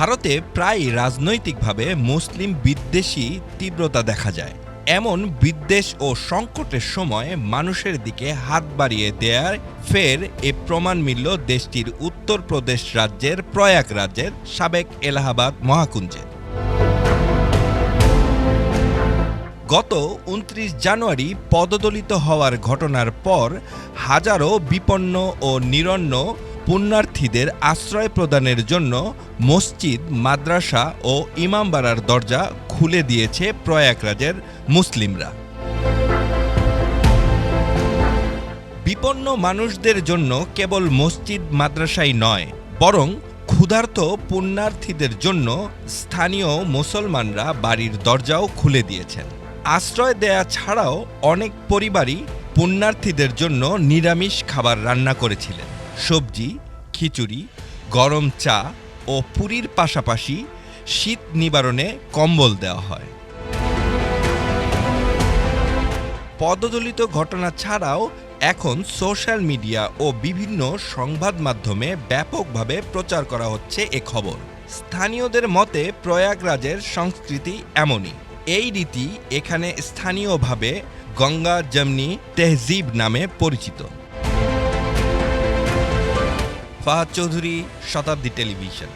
ভারতে প্রায় রাজনৈতিকভাবে মুসলিম বিদ্বেষী তীব্রতা দেখা যায়। এমন বিদ্বেষ ও সংকটের সময় মানুষের দিকে হাত বাড়িয়ে দেয়ার ফের এ প্রমাণ মিলল দেশটির উত্তরপ্রদেশ রাজ্যের প্রয়াগ রাজ্যের সাবেক এলাহাবাদ মহাকুঞ্জে গত উনত্রিশ জানুয়ারি পদদলিত হওয়ার ঘটনার পর হাজারো বিপন্ন ও নিরন্ন পুণ্যার্থীদের আশ্রয় প্রদানের জন্য মসজিদ, মাদ্রাসা ও ইমামবাড়ার দরজা খুলে দিয়েছে প্রয়াগরাজের মুসলিমরা। বিপন্ন মানুষদের জন্য কেবল মসজিদ, মাদ্রাসাই নয়, বরং ক্ষুধার্ত পুণ্যার্থীদের জন্য স্থানীয় মুসলমানরা বাড়ির দরজাও খুলে দিয়েছেন। আশ্রয় দেয়া ছাড়াও অনেক পরিবারই পুণ্যার্থীদের জন্য নিরামিষ খাবার রান্না করেছিলেন। সবজি, খিচুড়ি, গরম চা ও পুরীর পাশাপাশি শীত নিবারণে কম্বল দেওয়া হয়। পদদলিত ঘটনা ছাড়াও এখন সোশ্যাল মিডিয়া ও বিভিন্ন সংবাদ মাধ্যমে ব্যাপকভাবে প্রচার করা হচ্ছে এ খবর। স্থানীয়দের মতে প্রয়াগরাজের সংস্কৃতি এমনই। এই রীতি এখানে স্থানীয়ভাবে গঙ্গা জমনি তেহজিব নামে পরিচিত। ফাহাদ চৌধুরী শতাব্দী টেলিভিশন।